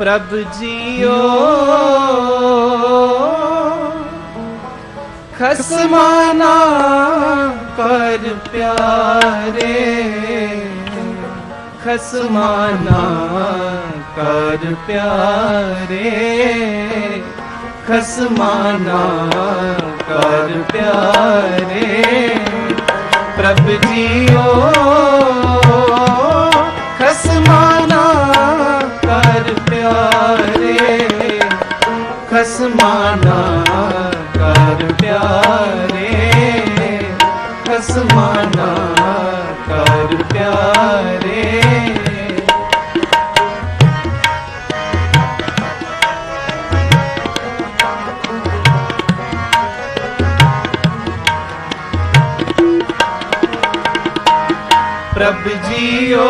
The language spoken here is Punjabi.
ਪ੍ਰਭ ਜੀਓ। ਖਸਮਾਨਾ ਕਰ ਪਿਆਰੇ। ਖਸਮਾਨਾ ਕਰ ਪਿਆਰੇ। ਖਸਮਾਨਾ ਕਰ ਪਿਆਰੇ। ਪ੍ਰਭ ਜੀਓ। ਖਸਮਾਨਾ ਕਰ ਪਿਆਰੇ ਖਸਮਾਨਾ ਕਰ ਪਿਆਰੇ। ਪ੍ਰਭ ਜੀਓ